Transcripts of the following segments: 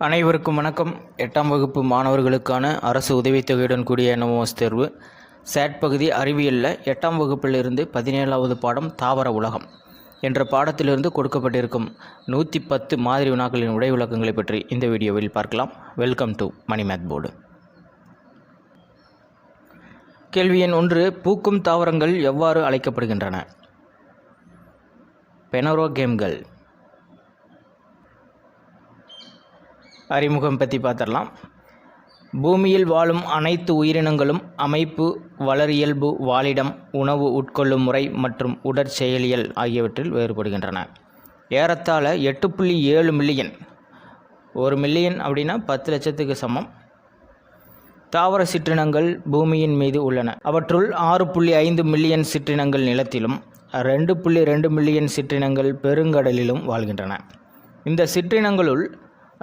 அனைவருக்கும் வணக்கம். எட்டாம் வகுப்பு மாணவர்களுக்கான அரசு உதவித்தொகையுடன் கூடிய என்எம்ஓஎஸ் தேர்வு. சேட் பகுதி அறிவியலில் எட்டாம் வகுப்பிலிருந்து பதினேழாவது பாடம் தாவர உலகம் என்ற பாடத்திலிருந்து கொடுக்கப்பட்டிருக்கும் நூற்றி பத்து மாதிரி வினாக்களின் உடை விளக்கங்களை பற்றி இந்த வீடியோவில் பார்க்கலாம். Welcome to Mani math board கேள்வி எண் ஒன்று பூக்கும் தாவரங்கள் எவ்வாறு அழைக்கப்படுகின்றன? பெனரோகேம்கள் அறிமுகம் பற்றி பார்த்துடலாம் பூமியில் வாழும் அனைத்து உயிரினங்களும் அமைப்பு வளரியல்பு வாழிடம் உணவு உட்கொள்ளும் முறை மற்றும் உடற்செயலியல் ஆகியவற்றில் வேறுபடுகின்றன. ஏறத்தாழ எட்டு புள்ளி ஏழு மில்லியன். ஒரு மில்லியன் அப்படின்னா பத்து லட்சத்துக்கு சமம். தாவர சிற்றினங்கள் பூமியின் மீது உள்ளன. அவற்றுள் ஆறு புள்ளி ஐந்து மில்லியன் சிற்றினங்கள் நிலத்திலும் ரெண்டு புள்ளி ரெண்டு மில்லியன் சிற்றினங்கள் பெருங்கடலிலும் வாழ்கின்றன. இந்த சிற்றினங்களுள்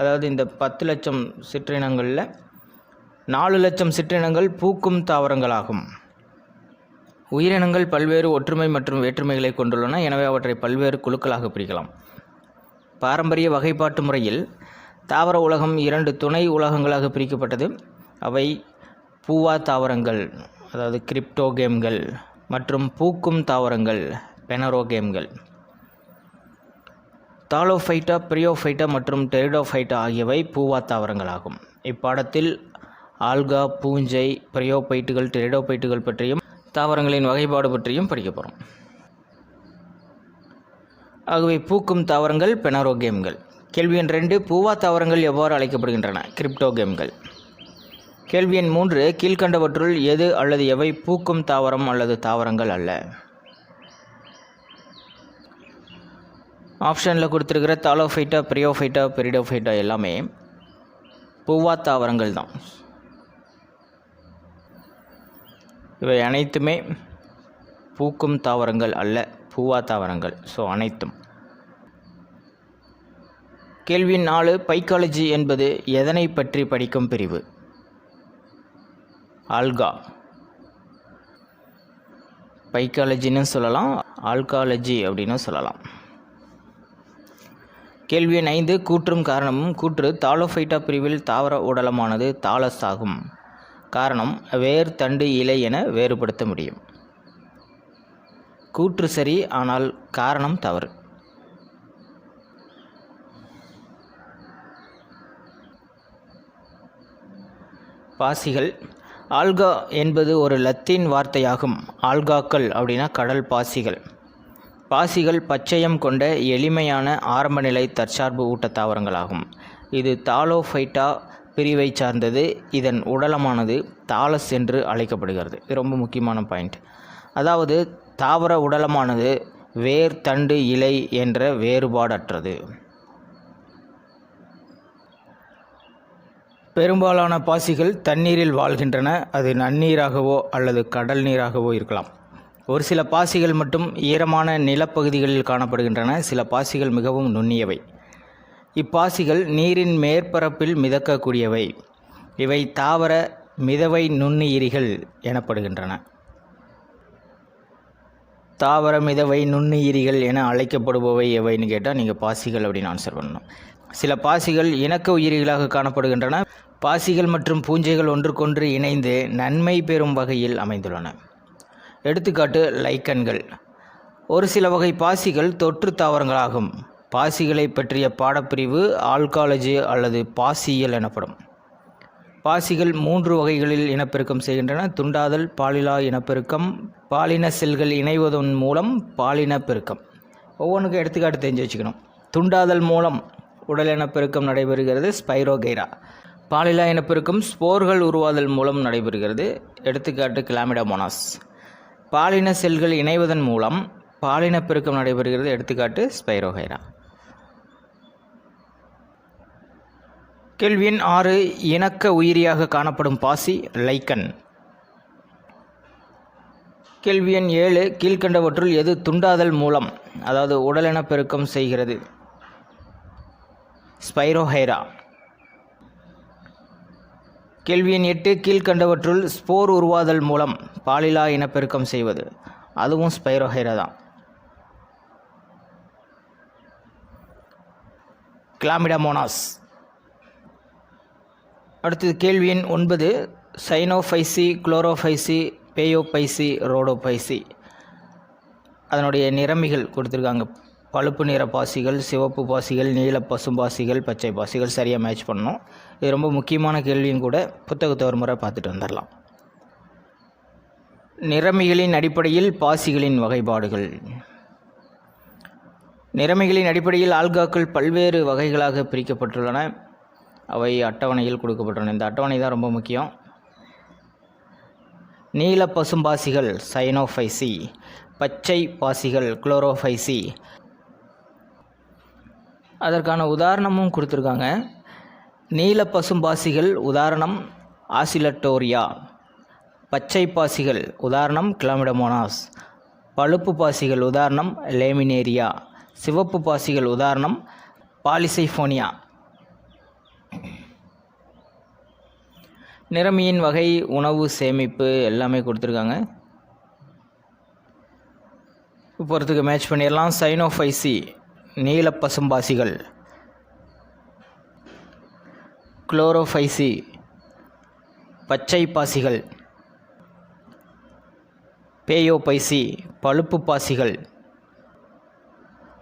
அதாவது இந்த பத்து லட்சம் சிற்றினங்களில் நாலு லட்சம் சிற்றினங்கள் பூக்கும் தாவரங்களாகும். உயிரினங்கள் பல்வேறு ஒற்றுமை மற்றும் வேற்றுமைகளை கொண்டுள்ளன. எனவே அவற்றை பல்வேறு குழுக்களாக பிரிக்கலாம். பாரம்பரிய வகைப்பாட்டு முறையில் தாவர உலகம் இரண்டு துணை உலகங்களாக பிரிக்கப்பட்டது. அவை பூவா தாவரங்கள் அதாவது கிரிப்டோகேம்கள் மற்றும் பூக்கும் தாவரங்கள் பெனரோகேம்கள் தாலோஃபைட்டா பிரியோஃபைட்டா மற்றும் டெரிடோஃபைட்டா ஆகியவை பூவா தாவரங்களாகும். இப்பாடத்தில் ஆல்கா பூஞ்சை பிரியோபைட்டுகள் டெரிடோபைட்டுகள் பற்றியும் தாவரங்களின் வகைப்பாடு பற்றியும் படிக்க போகிறோம் ஆகவே பூக்கும் தாவரங்கள் பெனரோகேம்கள் கேள்வி எண் ரெண்டு பூவா தாவரங்கள் எவ்வாறு அழைக்கப்படுகின்றன? கிரிப்டோகேம்கள் கேள்வி எண் மூன்று கீழ்கண்டவற்றுள் எது அல்லது எவை பூக்கும் தாவரம் அல்லது தாவரங்கள் அல்ல? ஆப்ஷனில் கொடுத்துருக்கிற தாலோஃபைட்டா பிரியோஃபைட்டா பெரிடோஃபைட்டா எல்லாமே பூவா தாவரங்கள் தான். இவை அனைத்துமே பூக்கும் தாவரங்கள் அல்ல பூவா தாவரங்கள். ஸோ அனைத்தும். கேள்வி நாலு பைக்காலஜி என்பது எதனை பற்றி படிக்கும் பிரிவு? ஆல்கா. பைக்காலஜின்னு சொல்லலாம் ஆல்காலஜி அப்படின்னு சொல்லலாம். கேள்வி எண் ஐந்து கூற்றும் காரணமும் கூற்று தாலோஃபைட்டா பிரிவில் தாவர உடலமானது தாலஸ் ஆகும் காரணம் வேர் தண்டு இலை என வேறுபடுத்த முடியும். கூற்று சரி ஆனால் காரணம் தவறு. பாசிகள். ஆல்கா என்பது ஒரு லத்தீன் வார்த்தையாகும். ஆல்காக்கள் அப்படின்னா கடல் பாசிகள். பாசிகள் பச்சையம் கொண்ட எளிமையான ஆரம்பநிலை தற்சார்பு ஊட்டத் தாவரங்களாகும். இது தாலோஃபைட்டா பிரிவை சார்ந்தது. இதன் உடலமானது தாலஸ் என்று அழைக்கப்படுகிறது. இது ரொம்ப முக்கியமான பாயிண்ட். அதாவது தாவர உடலமானது வேர் தண்டு இலை என்ற வேறுபாடற்றது. பெரும்பாலான பாசிகள் தண்ணீரில் வாழ்கின்றன. அது நன்னீராகவோ அல்லது கடல் நீராகவோ இருக்கலாம். ஒரு சில பாசிகள் மட்டும் ஈரமான நிலப்பகுதிகளில் காணப்படுகின்றன சில பாசிகள் மிகவும் நுண்ணியவை. இப்பாசிகள் நீரின் மேற்பரப்பில் மிதக்கக்கூடியவை. இவை தாவர மிதவை நுண்ணுயிரிகள் எனப்படுகின்றன. தாவர மிதவை நுண்ணுயிரிகள் என அழைக்கப்படுபவை எவைன்னு கேட்டால் நீங்கள் பாசிகள் அப்படின்னு ஆன்சர் பண்ணணும். சில பாசிகள் இணக்க உயிரிகளாக காணப்படுகின்றன. பாசிகள் மற்றும் பூஞ்சைகள் ஒன்றுக்கொன்று இணைந்து நன்மை பெறும் வகையில் அமைந்துள்ளன. எடுத்துக்காட்டு லைக்கன்கள். ஒரு சில வகை பாசிகள் தொற்று தாவரங்களாகும். பாசிகளை பற்றிய பாடப்பிரிவு ஆல்காலஜி அல்லது பாசியல் எனப்படும். பாசிகள் மூன்று வகைகளில் இனப்பெருக்கம் செய்கின்றன. துண்டாதல் பாலிலா இனப்பெருக்கம் பாலின செல்கள் இணைவதன் மூலம் பாலின பெருக்கம். ஒவ்வொன்றுக்கும் எடுத்துக்காட்டு தெரிஞ்சு வச்சுக்கணும். துண்டாதல் மூலம் உடல் இனப்பெருக்கம் நடைபெறுகிறது ஸ்பைரோகைரா பாலிலா இனப்பெருக்கம் ஸ்போர்கள் உருவாதல் மூலம் நடைபெறுகிறது. எடுத்துக்காட்டு கிளாமிடமோனாஸ். பாலின செல்கள் இணைவதன் மூலம் பாலின பெருக்கம் நடைபெறுகிறது. எடுத்துக்காட்டு ஸ்பைரோஹைரா. கேள்வி எண் ஆறு இணக்க உயிரியாக காணப்படும் பாசி லைக்கன் கேள்வி எண் ஏழு கீழ்கண்டவற்றுள் எது துண்டாதல் மூலம் அதாவது உடலின பெருக்கம் செய்கிறது? ஸ்பைரோஹைரா. கேள்வி எண் எட்டு கீழ்கண்டவற்றுள் ஸ்போர் உருவாதல் மூலம் பாலிலா இனப்பெருக்கம் செய்வது. அதுவும் ஸ்பைரோஹைரா தான். கிளாமிடமோனாஸ். அடுத்தது கேள்வி எண் ஒன்பது சைனோஃபைசி குளோரோஃபைசி பேயோபைசி ரோடோபைசி அதனுடைய நிறமிகள் கொடுத்துருக்காங்க. பழுப்பு நிற பாசிகள் சிவப்பு பாசிகள் நீல பசும்பாசிகள் பச்சை பாசிகள் சரியாக மேட்ச் பண்ணணும். இது ரொம்ப முக்கியமான கேள்வியும் கூட புத்தகத்தை ஒரு முறை பார்த்துட்டு வந்துடலாம். நிறமிகளின் அடிப்படையில் பாசிகளின் வகைப்பாடுகள். நிறமிகளின் அடிப்படையில் ஆல்காக்கள் பல்வேறு வகைகளாக பிரிக்கப்பட்டுள்ளன. அவை அட்டவணையில் கொடுக்கப்பட்டுள்ளன. இந்த அட்டவணை தான் ரொம்ப முக்கியம். நீல பசும்பாசிகள் சைனோஃபைசி பச்சை பாசிகள் குளோரோஃபைசி அதற்கான உதாரணமும் கொடுத்துருக்காங்க. நீல பசும்பாசிகள் உதாரணம் ஆசிலட்டோரியா. பச்சை பாசிகள் உதாரணம் கிளாமிடமோனாஸ். பழுப்பு பாசிகள் உதாரணம் லேமினேரியா. சிவப்பு பாசிகள் உதாரணம் பாலிசைஃபோனியா. நிறமியின் வகை உணவு சேமிப்பு எல்லாமே கொடுத்துருக்காங்க. போகிறதுக்கு மேட்ச் பண்ணிடலாம். சைனோஃபைசி நீலப்பசும்பாசிகள். குளோரோஃபைசி பச்சை பாசிகள் பேயோபைசி பழுப்பு பாசிகள்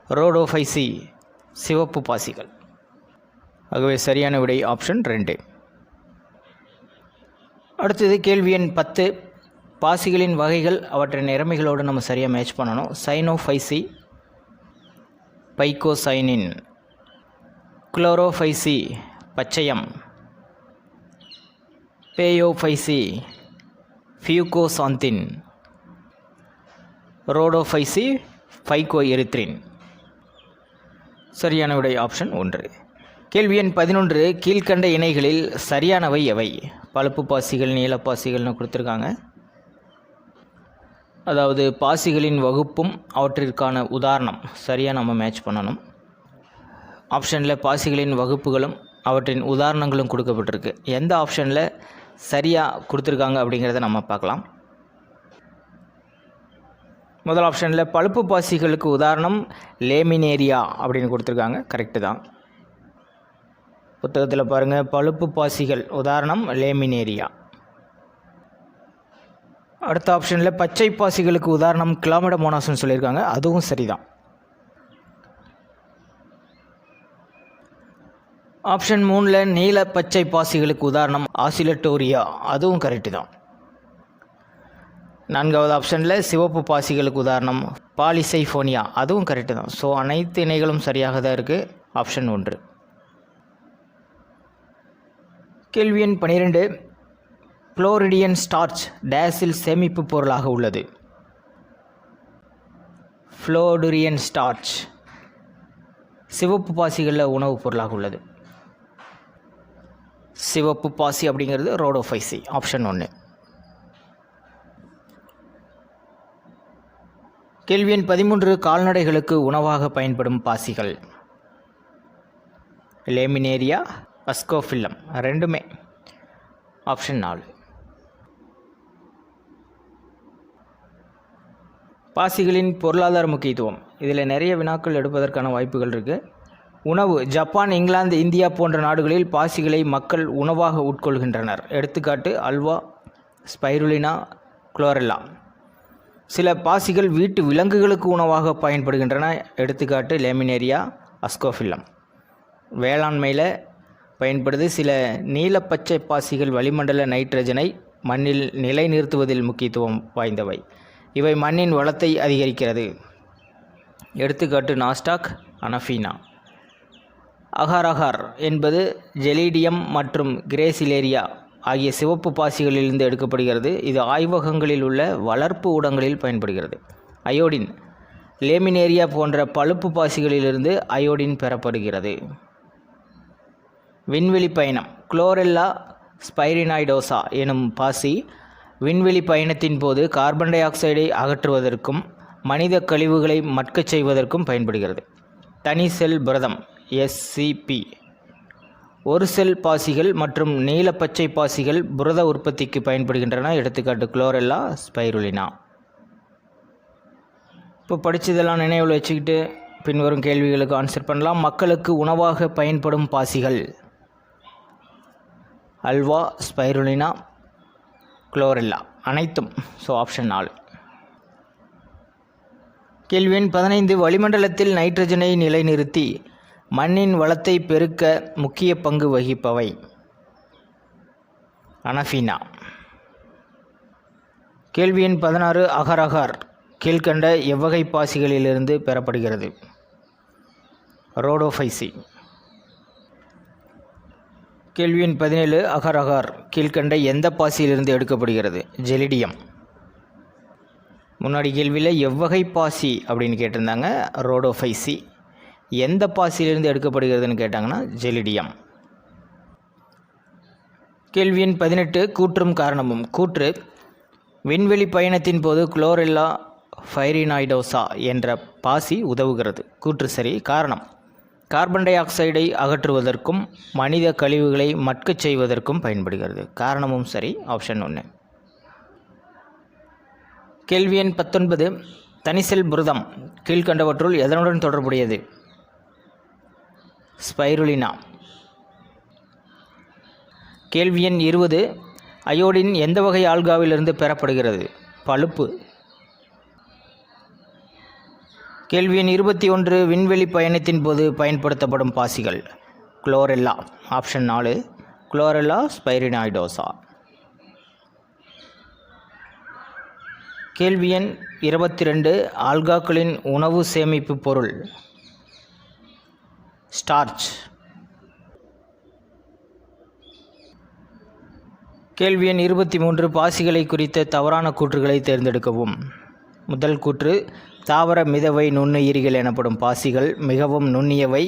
ரோடோஃபைசி சிவப்பு பாசிகள் ஆகவே சரியான விடை ஆப்ஷன் ரெண்டு. அடுத்தது கேள்வி எண் பத்து. பாசிகளின் வகைகள் அவற்றின் நிறமைகளோடு நம்ம சரியாக மேட்ச் பண்ணணும். சைனோஃபைசி பைக்கோசைனின் குளோரோஃபைசி பச்சையம் Phaeophyceae fucoxanthin Rhodophyceae phycoerythrin சரியான விடை ஆப்ஷன் ஒன்று. கேள்வி எண் பதினொன்று கீழ்கண்ட இணைகளில் சரியானவை எவை? பழுப்பு பாசிகள் நீலப்பாசிகள்னு கொடுத்துருக்காங்க. அதாவது பாசிகளின் வகுப்பும் அவற்றிற்கான உதாரணம் சரியாக நம்ம மேட்ச் பண்ணணும். ஆப்ஷனில் பாசிகளின் வகுப்புகளும் அவற்றின் உதாரணங்களும் கொடுக்கப்பட்டிருக்கு. எந்த ஆப்ஷனில் சரியாக கொடுத்துருக்காங்க அப்படிங்கிறத நம்ம பார்க்கலாம். முதல் ஆப்ஷனில் பழுப்பு பாசிகளுக்கு உதாரணம் லேமினேரியா அப்படின்னு கொடுத்துருக்காங்க. கரெக்டு தான். புத்தகத்தில் பாருங்கள் பழுப்பு பாசிகள் உதாரணம் லேமினேரியா. அடுத்த ஆப்ஷனில் பச்சை பாசிகளுக்கு உதாரணம் கிளாமிடமோனாஸ்னு சொல்லியிருக்காங்க. அதுவும் சரிதான். ஆப்ஷன் மூணில் நீல பச்சை பாசிகளுக்கு உதாரணம் ஆசிலட்டோரியா. அதுவும் கரெக்டு தான். நான்காவது ஆப்ஷனில் சிவப்பு பாசிகளுக்கு உதாரணம் பாலிசைஃபோனியா. அதுவும் கரெக்டு தான். ஸோ அனைத்து இணைகளும் சரியாக தான் இருக்குது ஆப்ஷன் ஒன்று. கேள்வி எண் பனிரெண்டு. குளோரிடியன் ஸ்டார்ச் டேஸில் சேமிப்பு பொருளாக உள்ளது. ஃப்ளோடுரியன் ஸ்டார்ச் சிவப்பு பாசிகளில் உணவுப் பொருளாக உள்ளது. சிவப்பு பாசி அப்படிங்கிறது ரோடோஃபைசி ஆப்ஷன் ஒன்று கேள்வியின் பதிமூன்று கால்நடைகளுக்கு உணவாக பயன்படும் பாசிகள். லேமினேரியா அஸ்கோஃபில்லம் ரெண்டுமே. ஆப்ஷன் நாலு. பாசிகளின் பொருளாதார முக்கியத்துவம். இதில் நிறைய வினாக்கள் எடுப்பதற்கான வாய்ப்புகள் இருக்குது உணவு ஜப்பான் இங்கிலாந்து இந்தியா போன்ற நாடுகளில் பாசிகளை மக்கள் உணவாக உட்கொள்கின்றனர். எடுத்துக்காட்டு அல்வா ஸ்பைருலினா குளோரெல்லா. சில பாசிகள் வீட்டு விலங்குகளுக்கு உணவாக பயன்படுகின்றன. எடுத்துக்காட்டு லேமினேரியா அஸ்கோஃபில்லம். வேளாண்மையில் பயன்படுது. சில நீலப்பச்சை பாசிகள் வளிமண்டல நைட்ரஜனை மண்ணில் நிலைநிறுத்துவதில் முக்கியத்துவம் வாய்ந்தவை. இவை மண்ணின் வளத்தை அதிகரிக்கிறது. எடுத்துக்காட்டு நாஸ்டாக் அனஃபீனா. அகார் அகார் என்பது ஜெலீடியம் மற்றும் கிரேசிலேரியா ஆகிய சிவப்பு பாசிகளிலிருந்து எடுக்கப்படுகிறது. இது ஆய்வகங்களில் உள்ள வளர்ப்பு ஊடங்களில் பயன்படுகிறது. அயோடின் லேமினேரியா போன்ற பழுப்பு பாசிகளிலிருந்து அயோடின் பெறப்படுகிறது. விண்வெளி பயணம் குளோரெல்லா ஸ்பைரினாய்டோசா எனும் பாசி விண்வெளி பயணத்தின் போது கார்பன் டை ஆக்சைடை அகற்றுவதற்கும் மனித கழிவுகளை மட்கச் செய்வதற்கும் பயன்படுகிறது. தனி செல் புரதம் எஸ்சிபி ஒரு செல் பாசிகள் மற்றும் நீல பச்சை பாசிகள் புரத உற்பத்திக்கு பயன்படுகின்றன. எடுத்துக்காட்டு குளோரெல்லா ஸ்பைருலினா. இப்போ படித்ததெல்லாம் நினைவில் வச்சுக்கிட்டு பின்வரும் கேள்விகளுக்கு ஆன்சர் பண்ணலாம். மக்களுக்கு உணவாக பயன்படும் பாசிகள் அல்வா ஸ்பைருலினா. குளோரெல்லா அனைத்தும். ஸோ ஆப்ஷன் நாலு. கேள்வி எண் பதினைந்து வளிமண்டலத்தில் நைட்ரஜனை நிலைநிறுத்தி மண்ணின் வளத்தை பெருக்க முக்கிய பங்கு வகிப்பவை. அனஃபீனா. கேள்வி எண் பதினாறு அகரகார் கீழ்கண்ட எவ்வகை பாசிகளிலிருந்து பெறப்படுகிறது? ரோடோஃபைசி. கேள்வியின் பதினேழு அகர் அகார் கீழ்கண்ட எந்த பாசியிலிருந்து எடுக்கப்படுகிறது? ஜெலிடியம். முன்னாடி கேள்வியில் எவ்வகை பாசி அப்படின்னு கேட்டிருந்தாங்க ரோடோஃபைசி. எந்த பாசியிலிருந்து எடுக்கப்படுகிறதுன்னு கேட்டாங்கன்னா ஜெலிடியம். கேள்வியின் பதினெட்டு கூற்றும் காரணமும். கூற்று விண்வெளி பயணத்தின் போது குளோரெல்லா ஃபைரினாய்டோசா என்ற பாசி உதவுகிறது. கூற்று சரி காரணம். கார்பன் டை ஆக்சைடை அகற்றுவதற்கும் மனித கழிவுகளை மட்கச் செய்வதற்கும் பயன்படுகிறது. காரணமும் சரி ஆப்ஷன் ஒன்று கேள்வி எண் பத்தொன்பது தனிசெல் புரதம் கீழ்கண்டவற்றுள் எதனுடன் தொடர்புடையது? ஸ்பைருலினா. கேள்வி எண் இருபது அயோடின் எந்த வகை ஆல்காவிலிருந்து பெறப்படுகிறது? பழுப்பு கேள்வி எண் இருபத்தி ஒன்று விண்வெளி பயணத்தின் போது பயன்படுத்தப்படும் பாசிகள். குளோரெல்லா ஆப்ஷன் நாலு குளோரெல்லா ஸ்பைரினாய்டோசா. கேள்வி எண் இருபத்தி ரெண்டு ஆல்காக்களின் உணவு சேமிப்பு பொருள். ஸ்டார்ச். கேள்வி எண் இருபத்தி மூன்று பாசிகளை குறித்த தவறான கூற்றுகளை தேர்ந்தெடுக்கவும். முதல் கூற்று தாவர மிதவை நுண்ணுயிரிகள் எனப்படும் பாசிகள் மிகவும் நுண்ணியவை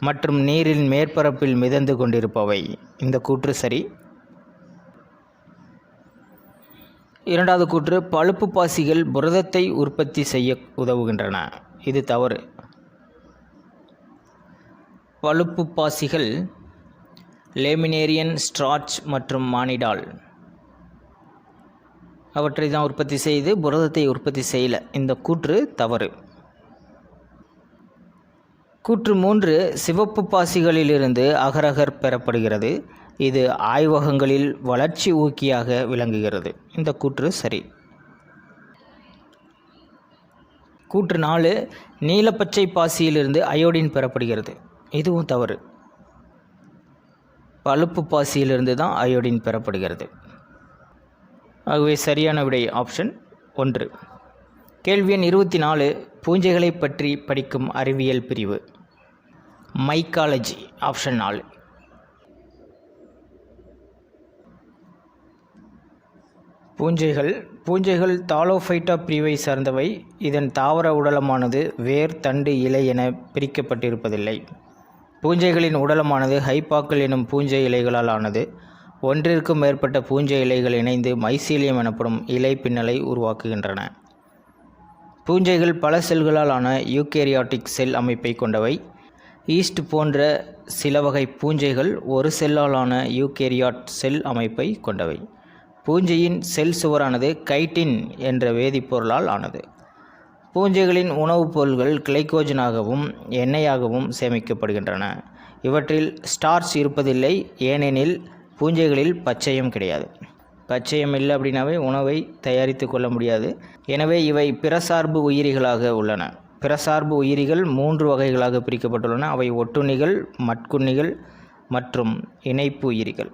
மற்றும் நீரின் மேற்பரப்பில் மிதந்து கொண்டிருப்பவை. இந்த கூற்று சரி. இரண்டாவது கூற்று பழுப்பு பாசிகள் புரதத்தை உற்பத்தி செய்ய உதவுகின்றன. இது தவறு. பழுப்பு பாசிகள் லேமினேரியன் ஸ்ட்ராச் மற்றும் மானிடால். அவற்றை தான் உற்பத்தி செய்து புரதத்தை உற்பத்தி செய்யல. இந்த கூற்று தவறு. கூற்று மூன்று சிவப்பு பாசிகளிலிருந்து அகரகர் பெறப்படுகிறது. இது ஆய்வகங்களில் வளர்ச்சி ஊக்கியாக விளங்குகிறது. இந்த கூற்று சரி. கூற்று நாலு நீலப்பச்சை பாசியிலிருந்து அயோடின் பெறப்படுகிறது. இதுவும் தவறு. பழுப்பு பாசியிலிருந்து தான் அயோடின் பெறப்படுகிறது. ஆகவே சரியான விடை ஆப்ஷன் ஒன்று. கேள்வி எண் இருபத்தி நாலு பூஞ்சைகளை பற்றி படிக்கும் அறிவியல் பிரிவு. மைக்காலஜி ஆப்ஷன் நாலு. பூஞ்சைகள் பூஞ்சைகள் தாலோஃபைட்டா பிரிவை சார்ந்தவை. இதன் தாவர உடலமானது வேர் தண்டு இலை என பிரிக்கப்பட்டிருப்பதில்லை. பூஞ்சைகளின் உடலமானது ஹைப்பாக்கள் எனும் பூஞ்சை இலைகளால் ஆனது. ஒன்றிற்கும் மேற்பட்ட பூஞ்சை இலைகள் இணைந்து மைசீலியம் எனப்படும் இலை பின்னலை உருவாக்குகின்றன. பூஞ்சைகள் பல செல்களால் ஆன யூகேரியாட்டிக் செல் அமைப்பை கொண்டவை. ஈஸ்ட் போன்ற சில வகை பூஞ்சைகள் ஒரு செல்லாலான யூகேரியாட் செல் அமைப்பை கொண்டவை. பூஞ்சையின் செல் சுவரானது கைட்டின் என்ற வேதிப்பொருளால் ஆனது. பூஞ்சைகளின் உணவுப் பொருள்கள் கிளைக்கோஜனாகவும் எண்ணெயாகவும் சேமிக்கப்படுகின்றன. இவற்றில் ஸ்டார்ச் இருப்பதில்லை ஏனெனில் பூஞ்சைகளில் பச்சையம் கிடையாது. பச்சையம் இல்லை அப்படின்னாவே உணவை தயாரித்து கொள்ள முடியாது. எனவே இவை பிறசார்பு உயிரிகளாக உள்ளன. பிறசார்பு உயிரிகள் மூன்று வகைகளாக பிரிக்கப்பட்டுள்ளன. அவை ஒட்டுண்ணிகள் மட்குண்ணிகள் மற்றும் இணைப்பு உயிரிகள்.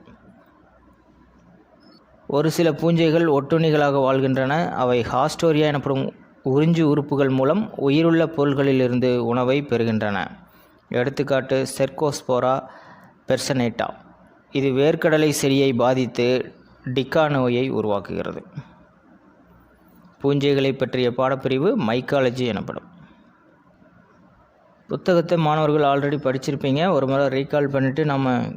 ஒரு சில பூஞ்சைகள் ஒட்டுண்ணிகளாக வாழ்கின்றன. அவை ஹாஸ்டோரியா எனப்படும் உறிஞ்சு உறுப்புகள் மூலம் உயிருள்ள பொருள்களிலிருந்து உணவை பெறுகின்றன. எடுத்துக்காட்டு செர்கோஸ்போரா பெர்சனேட்டா. இது வேர்க்கடலை செடியை பாதித்து டிக்கா நோயை உருவாக்குகிறது. பூஞ்சைகளை பற்றிய பாடப்பிரிவு மைக்காலஜி எனப்படும். புத்தகத்தை மாணவர்கள் ஆல்ரெடி படிச்சிருப்பீங்க. ஒரு முறை ரீகால் பண்ணிவிட்டு நம்ம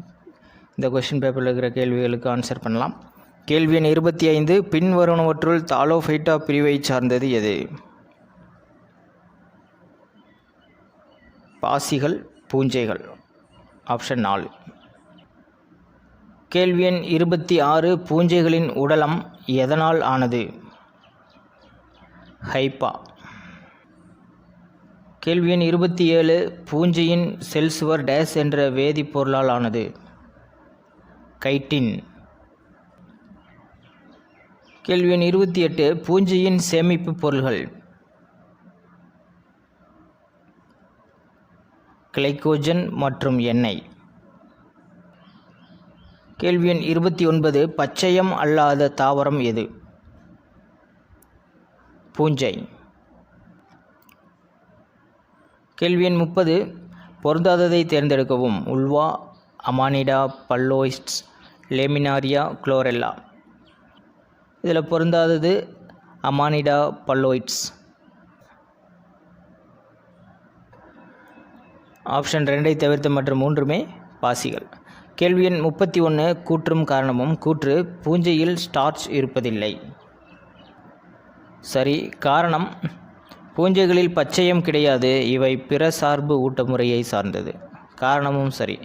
இந்த கொஷின் பேப்பரில் இருக்கிற கேள்விகளுக்கு ஆன்சர் பண்ணலாம். கேள்வி எண் இருபத்தி ஐந்து பின்வருணவற்றுள் தாலோஃபைட்டா பிரிவை சார்ந்தது எது? பாசிகள் பூஞ்சைகள். ஆப்ஷன் நாலு. கேள்வி எண் இருபத்தி ஆறு பூஞ்சைகளின் உடலம் எதனால் ஆனது? ஹைப்பா. கேள்வி எண் இருபத்தி ஏழு பூஞ்சையின் செல்சுவர் டேஸ் என்ற வேதிப்பொருளால் ஆனது. கைட்டின். கேள்வி எண் இருபத்தி எட்டு பூஞ்சையின் சேமிப்பு பொருள்கள். கிளைக்கோஜன் மற்றும் எண்ணெய். கேள்வி எண் இருபத்தி ஒன்பது பச்சையம் அல்லாத தாவரம் எது? பூஞ்சை. கேள்வி எண் முப்பது பொருந்தாததை தேர்ந்தெடுக்கவும். Ulva amanita phalloides laminaria chlorella. இதில் பொருந்தாதது அமானிடா பல்லோயிட்ஸ். ஆப்ஷன் ரெண்டை தவிர்த்து மற்ற மூன்றுமே பாசிகள். கேள்வி எண் முப்பத்தி ஒன்று கூற்றும் காரணமும் கூற்று பூஞ்சையில் ஸ்டார்ச் இருப்பதில்லை. சரி காரணம் பூஞ்சைகளில் பச்சையம் கிடையாது இவை பிற சார்பு ஊட்டமுறையை சார்ந்தது. காரணமும் சரி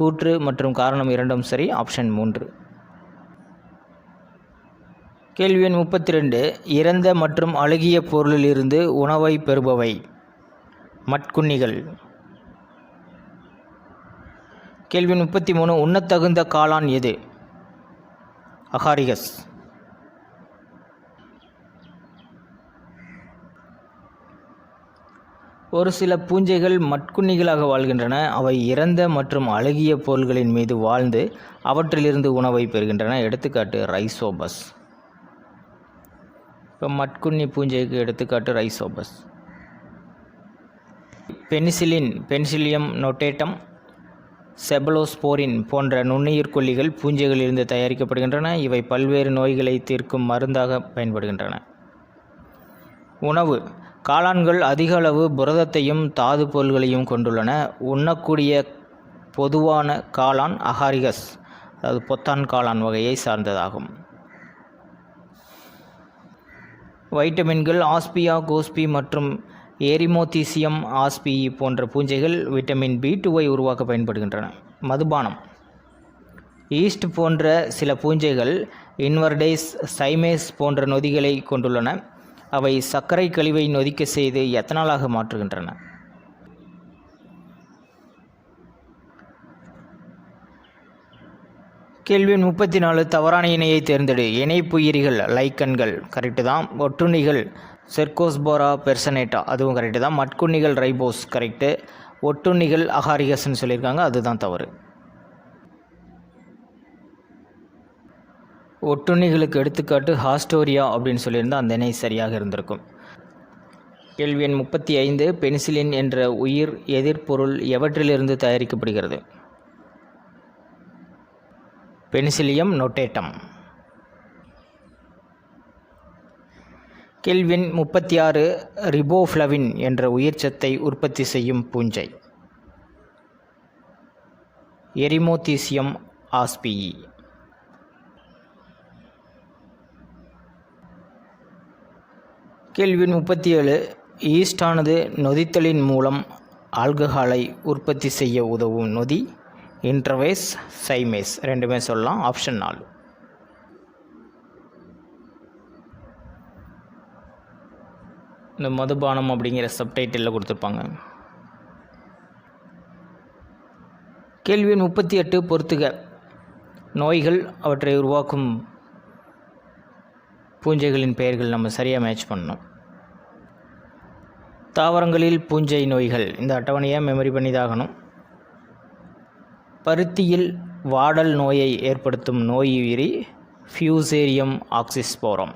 கூற்று மற்றும் காரணம் இரண்டும் சரி ஆப்ஷன் மூன்று. கேள்வி எண் முப்பத்தி ரெண்டு இறந்த மற்றும் அழுகிய பொருளிலிருந்து உணவை பெறுபவை. மட்குண்ணிகள் கேள்வி முப்பத்தி மூணு உண்ணத்தகுந்த காளான் எது? அகாரிகஸ். ஒரு சில பூஞ்சைகள் மட்குண்ணிகளாக வாழ்கின்றன. அவை இறந்த மற்றும் அழுகிய பொருள்களின் மீது வாழ்ந்து அவற்றிலிருந்து உணவை பெறுகின்றன. எடுத்துக்காட்டு ரைசோபஸ். இப்போ மட்குண்ணி பூஞ்சைக்கு எடுத்துக்காட்டு Rhizopus. Penicillin Penicillium notatum. Cephalosporin போன்ற நுண்ணுயிர் கொல்லிகள் பூஞ்சைகளிலிருந்து தயாரிக்கப்படுகின்றன. இவை பல்வேறு நோய்களை தீர்க்கும் மருந்தாக பயன்படுகின்றன. உணவு. காளான்கள் அதிக அளவு புரதத்தையும் தாது பொருள்களையும் கொண்டுள்ளன. உண்ணக்கூடிய பொதுவான காளான் அகாரிகஸ் அதாவது பொத்தான் காளான் வகையை சார்ந்ததாகும். வைட்டமின்கள் ஆஸ்பியா கோஸ்பி மற்றும் ஏரிமோதீசியம் ஆஸ்பி போன்ற பூஞ்சைகள் விட்டமின் பி டூவை உருவாக்க பயன்படுகின்றன. மதுபானம். ஈஸ்ட் போன்ற சில பூஞ்சைகள் இன்வர்டேஸ் சைமேஸ் போன்ற நொதிகளை கொண்டுள்ளன. அவை சர்க்கரை கழிவை நொதிக்க செய்து எத்தனாலாக மாற்றுகின்றன? கேள்வி முப்பத்தி நாலு. தவறான இணையை தேர்ந்தெடு. இணைப்புயிரிகள் லைக்கன்கள் கரெக்டு தான். ஒட்டுண்ணிகள் செர்கோஸ்போரா பெர்சனேட்டா அதுவும் கரெக்டு தான். மட்குண்ணிகள் ரைபோஸ் கரெக்டு ஒட்டுண்ணிகள் அகாரிகஸ்ன்னு சொல்லியிருக்காங்க அதுதான் தவறு. ஒட்டுண்ணிகளுக்கு எடுத்துக்காட்டு ஹாஸ்டோரியா அப்படின்னு சொல்லியிருந்தால் அந்த இணை சரியாக இருந்திருக்கும். கேள்வி எண் முப்பத்தி ஐந்து பெனிசிலின் என்ற உயிர் எதிர்ப்பொருள் எவற்றிலிருந்து தயாரிக்கப்படுகிறது? பெனிசிலியம் நொட்டேட்டம். கேள்வின் முப்பத்தி ஆறு ரிபோஃப்ளவின் என்ற உயிர்ச்சத்தை உற்பத்தி செய்யும் பூஞ்சை. எரிமோதீசியம் ஆஸ்பியி கேள்வி முப்பத்தி ஏழு ஈஸ்டானது நொதித்தலின் மூலம் ஆல்கஹாலை உற்பத்தி செய்ய உதவும் நொதி இன்ட்ரவேஸ் சைமேஸ் ரெண்டுமே சொல்லலாம் ஆப்ஷன் நாலு. இந்த மதுபானம் அப்படிங்கிற சப்டைட்டிலில் கொடுத்துருப்பாங்க. கேள்வி முப்பத்தி எட்டு பொறுத்துக. நோய்கள் அவற்றை உருவாக்கும் பூஞ்சைகளின் பெயர்கள் நம்ம சரியாக மேட்ச் பண்ணணும். தாவரங்களில் பூஞ்சை நோய்கள் இந்த அட்டவணையை மெமரி பண்ணி தாகணும் பருத்தியில் வாடல் நோயை ஏற்படுத்தும் நோயுயிரி ஃபியூசேரியம் ஆக்சிஸ்போரம்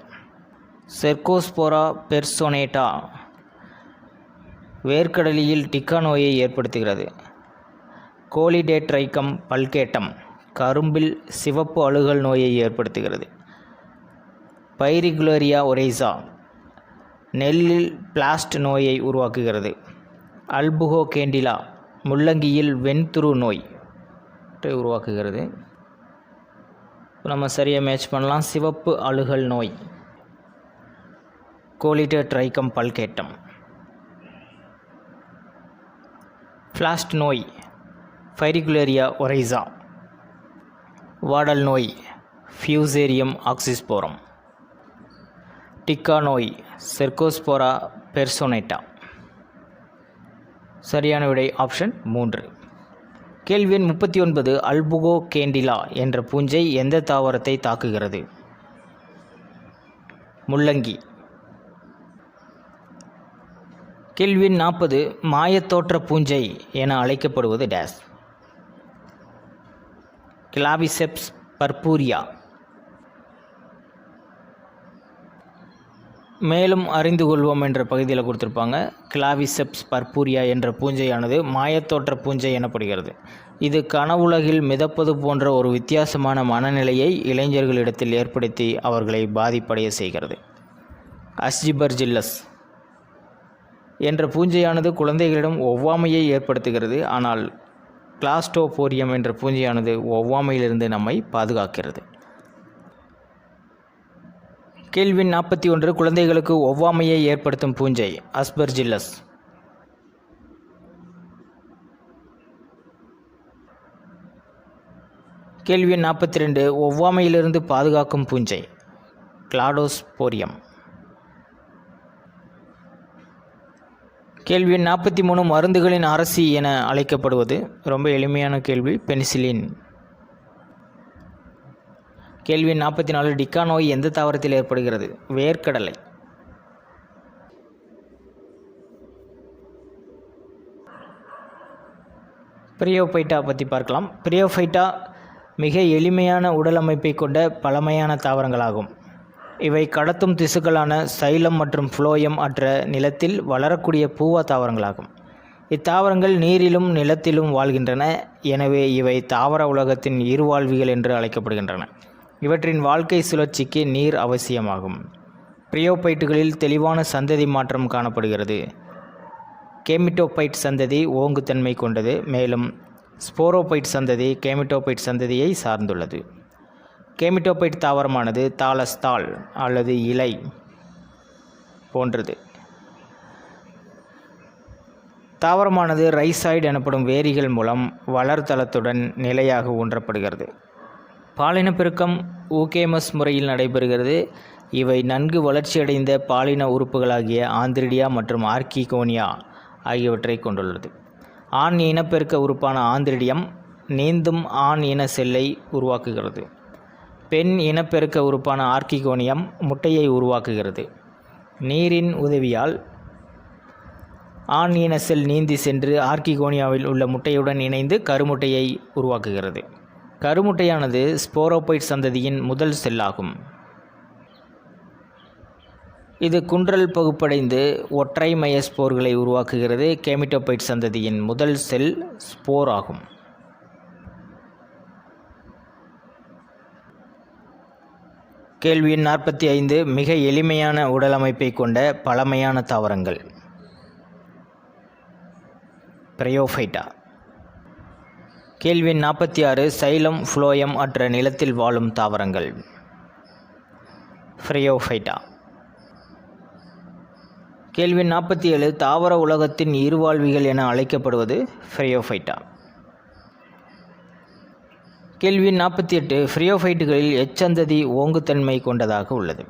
செர்கோஸ்போரா பெர்சோனேட்டா வேர்க்கடலியில் டிக்கா நோயை ஏற்படுத்துகிறது. கோலிடேட்ரைக்கம் பல்கேட்டம் கரும்பில் சிவப்பு அழுகல் நோயை ஏற்படுத்துகிறது. பைரிகுலரியா ஒரேசா நெல்லில் பிளாஸ்ட் நோயை உருவாக்குகிறது. அல்புகோ கேண்டிலா முள்ளங்கியில் வெண்துரு நோய் உருவாக்குகிறது. நம்ம சரியாக மேட்ச் பண்ணலாம். சிவப்பு அழுகல் நோய். கோலிட்டர் ட்ரைக்கம் பல்கேட்டம். ஃப்ளாஸ்ட் நோய் ஃபைரிகுலேரியா ஒரைசா. வாடல் நோய் ஃபியூசேரியம் ஆக்சிஸ்போரம். டிக்கா நோய் செர்கோஸ்போரா பெர்சோனைட்டா. சரியான விடை ஆப்ஷன் மூன்று. கேள்வி எண் முப்பத்தி ஒன்பது அல்புகோ கேண்டிலா என்ற பூஞ்சை எந்த தாவரத்தை தாக்குகிறது? முள்ளங்கி கேள்வி நாற்பது மாயத்தோற்ற பூஞ்சை என அழைக்கப்படுவது டேஸ். கிளாவிசெப்ஸ் பர்பூரியா. மேலும் அறிந்து கொள்வோம் என்ற பகுதியில் கொடுத்துருப்பாங்க. கிளாவிசெப்ஸ் பர்பூரியா என்ற பூஞ்சையானது மாயத்தோற்ற பூஞ்சை எனப்படுகிறது. இது கனவுலகில் மிதப்பது போன்ற ஒரு வித்தியாசமான மனநிலையை இளைஞர்களிடத்தில் ஏற்படுத்தி அவர்களை பாதிப்படைய செய்கிறது. அஸ்ஜிபர்ஜில்லஸ் என்ற பூஞ்சையானது குழந்தைகளிடம் ஒவ்வாமையை ஏற்படுத்துகிறது. ஆனால் கிளாஸ்டோபோரியம் என்ற பூஞ்சையானது ஒவ்வாமையிலிருந்து நம்மை பாதுகாக்கிறது. கேள்வி நாற்பத்தி ஒன்று குழந்தைகளுக்கு ஒவ்வாமையை ஏற்படுத்தும் பூஞ்சை அஸ்பர்ஜில்லஸ். கேள்வி நாற்பத்தி ரெண்டு ஒவ்வாமையிலிருந்து பாதுகாக்கும் பூஞ்சை கிளாடோஸ்போரியம். கேள்வி நாற்பத்தி மூணு மருந்துகளின் அரசி என அழைக்கப்படுவது. ரொம்ப எளிமையான கேள்வி. பெனிசிலின். கேள்வி நாற்பத்தி நாலு டிக்கா நோய் எந்த தாவரத்தில் ஏற்படுகிறது? வேர்க்கடலை. பிரியோஃபைட்டா பற்றி பார்க்கலாம். பிரியோஃபைட்டா மிக எளிமையான உடல் அமைப்பை கொண்ட பழமையான தாவரங்களாகும். இவை கடத்தும் திசுக்களான சைலம் மற்றும் ஃப்ளோயம் அற்ற நிலத்தில் வளரக்கூடிய பூவா தாவரங்களாகும். இத்தாவரங்கள் நீரிலும் நிலத்திலும் வாழ்கின்றன. எனவே இவை தாவர உலகத்தின் இருவாழ்விகள் என்று அழைக்கப்படுகின்றன. இவற்றின் வாழ்க்கை சுழற்சிக்கு நீர் அவசியமாகும். பிரியோபைட்டுகளில் தெளிவான சந்ததி மாற்றம் காணப்படுகிறது. கேமிட்டோபைட் சந்ததி ஓங்குத்தன்மை கொண்டது. மேலும் ஸ்போரோபைட் சந்ததி கேமிட்டோபைட் சந்ததியை சார்ந்துள்ளது. கேமிட்டோபைட் தாவரமானது தாளஸ்தாள் அல்லது இலை போன்றது. தாவரமானது ரைசாய்டு எனப்படும் வேரிகள் மூலம் வளர்தளத்துடன் நிலையாக ஊன்றப்படுகிறது. பாலினப்பெருக்கம் ஊகேமஸ் முறையில் நடைபெறுகிறது. இவை நன்கு வளர்ச்சியடைந்த பாலின உறுப்புகளாகிய ஆந்திரிடியா மற்றும் ஆர்கிகோனியா ஆகியவற்றை கொண்டுள்ளது. ஆண் இனப்பெருக்க உறுப்பான ஆந்திரிடியம் நீந்தும் ஆண் இன செல்லை உருவாக்குகிறது. பெண் இனப்பெருக்க உறுப்பான ஆர்கிகோனியம் முட்டையை உருவாக்குகிறது. நீரின் உதவியால் ஆண் இன செல் நீந்தி சென்று ஆர்கிகோனியாவில் உள்ள முட்டையுடன் இணைந்து கருமுட்டையை உருவாக்குகிறது. கருமுட்டையானது ஸ்போரோபைட் சந்ததியின் முதல் செல்லாகும். இது குன்றல் பகுப்படைந்து ஒற்றை மைய ஸ்போர்களை உருவாக்குகிறது. கேமிட்டோபைட் சந்ததியின் முதல் செல் ஸ்போர் ஆகும் கேள்வி எண் நாற்பத்தி ஐந்து மிக எளிமையான உடல் அமைப்பை கொண்ட பழமையான தாவரங்கள். பிரயோஃபைட்டா. கேள்வி எண் நாற்பத்தி ஆறு சைலம் ஃப்ளோயம் அற்ற நிலத்தில் வாழும் தாவரங்கள். ஃப்ரையோஃபைட்டா கேள்வி நாற்பத்தி ஏழு தாவர உலகத்தின் இருவாழ்விகள் என அழைக்கப்படுவது ஃப்ரையோஃபைட்டா கேள்வி நாற்பத்தி எட்டு ஃப்ரியோஃபைட்டுகளில் எச்சந்ததி ஓங்குத்தன்மை கொண்டதாக உள்ளது.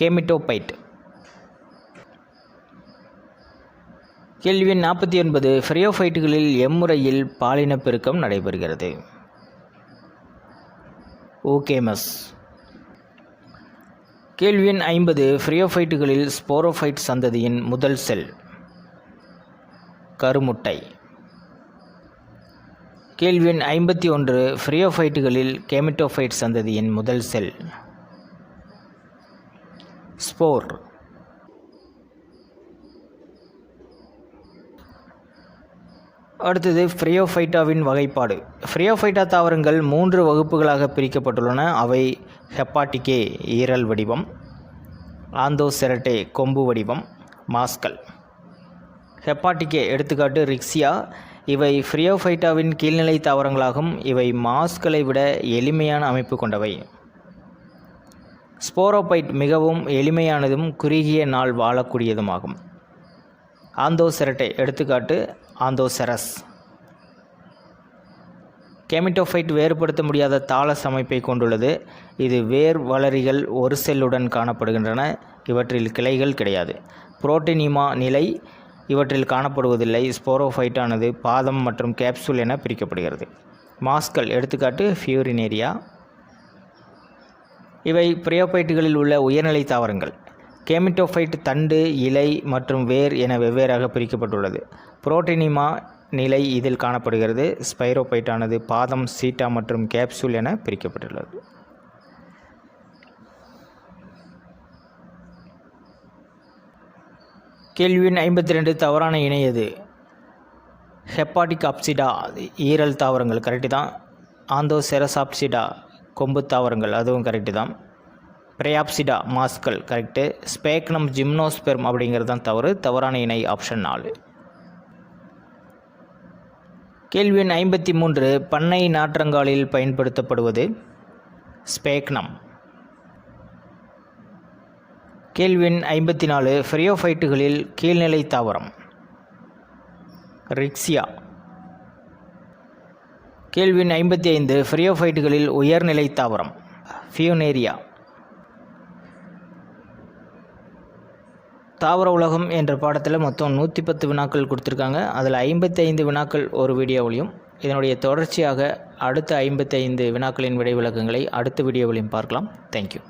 கேமிட்டோபைட் கேள்வி நாற்பத்தி ஒன்பது ஃப்ரியோஃபைட்டுகளில் எம்முறையில் பாலினப் பெருக்கம் நடைபெறுகிறது. ஓகேமஸ் கேள்வி ஐம்பது ஃப்ரியோஃபைட்டுகளில் ஸ்போரோஃபைட் சந்ததியின் முதல் செல். கருமுட்டை. கேள்வி எண் ஐம்பத்தி ஒன்று ஃப்ரியோஃபைட்டுகளில் கேமிட்டோஃபைட் சந்ததியின் முதல் செல். ஸ்போர். அடுத்தது ஃப்ரியோஃபைட்டாவின் வகைப்பாடு. ஃப்ரியோஃபைட்டா தாவரங்கள் மூன்று வகுப்புகளாக பிரிக்கப்பட்டுள்ளன. அவை ஹெப்பாட்டிகே ஈரல் வடிவம் ஆந்தோசெரட்டே கொம்பு வடிவம் மாஸ்கல். ஹெப்பாட்டிகே எடுத்துக்காட்டு ரிக்ஸியா இவை ஃப்ரியோஃபைட்டாவின் கீழ்நிலை தாவரங்களாகும். இவை மாஸ்களை விட எளிமையான அமைப்பு கொண்டவை. ஸ்போரோபைட் மிகவும் எளிமையானதும் குறுகிய நாள் வாழக்கூடியதுமாகும். ஆந்தோசெரட்டை எடுத்துக்காட்டு ஆந்தோசெரஸ். கெமிட்டோஃபைட் வேறுபடுத்த முடியாத தாளஸ் அமைப்பை கொண்டுள்ளது. இது வேர் வளரிகள் ஒரு செல்லுடன் காணப்படுகின்றன. இவற்றில் கிளைகள் கிடையாது. புரோட்டினிமா நிலை இவற்றில் காணப்படுவதில்லை. ஸ்போரோஃபைட்டானது பாதம் மற்றும் கேப்சூல் என பிரிக்கப்படுகிறது. மாஸ்கள் எடுத்துக்காட்டு ஃபியூரினேரியா. இவை பிரியோபைட்டுகளில் உள்ள உயர்நிலை தாவரங்கள். கேமிட்டோஃபைட் தண்டு இலை மற்றும் வேர் என வெவ்வேறாக பிரிக்கப்பட்டுள்ளது. புரோட்டினிமா நிலை இதில் காணப்படுகிறது. ஸ்பைரோபைட்டானது பாதம் சீட்டா மற்றும் கேப்சூல் என பிரிக்கப்பட்டுள்ளது. கேள்வி எண் ஐம்பத்தி ரெண்டு தவறான இணையது ஹெப்பாட்டிக் அப்சிடா ஈரல் தாவரங்கள் கரெக்டு தான். ஆந்தோசெரசாப்சிடா கொம்பு தாவரங்கள் அதுவும் கரெக்டு தான். பிரயாப்சிடா மாஸ்கல் கரெக்டு ஸ்பேக்னம் ஜிம்னோஸ்பெர்ம் அப்படிங்கிறது தான் தவறு. தவறான இணை ஆப்ஷன் நாலு. கேள்வி எண் ஐம்பத்தி மூன்று பண்ணை நாற்றங்காலில் பயன்படுத்தப்படுவது? ஸ்பேக்னம். கேள்வின் ஐம்பத்தி நாலு ஃப்ரியோஃபைட்டுகளில் கீழ்நிலை தாவரம். ரிக்ஸியா. கேள்வின் ஐம்பத்தி ஐந்து ஃப்ரியோஃபைட்டுகளில் உயர்நிலை தாவரம். ஃபியூனேரியா. தாவர உலகம் என்ற பாடத்தில் மொத்தம் நூற்றி பத்து வினாக்கள் கொடுத்துருக்காங்க. அதில் ஐம்பத்தி ஐந்து வினாக்கள் ஒரு வீடியோவிலையும் இதனுடைய தொடர்ச்சியாக அடுத்த ஐம்பத்தைந்து வினாக்களின் விடை விளக்கங்களை அடுத்த வீடியோவிலையும் பார்க்கலாம். தேங்க்யூ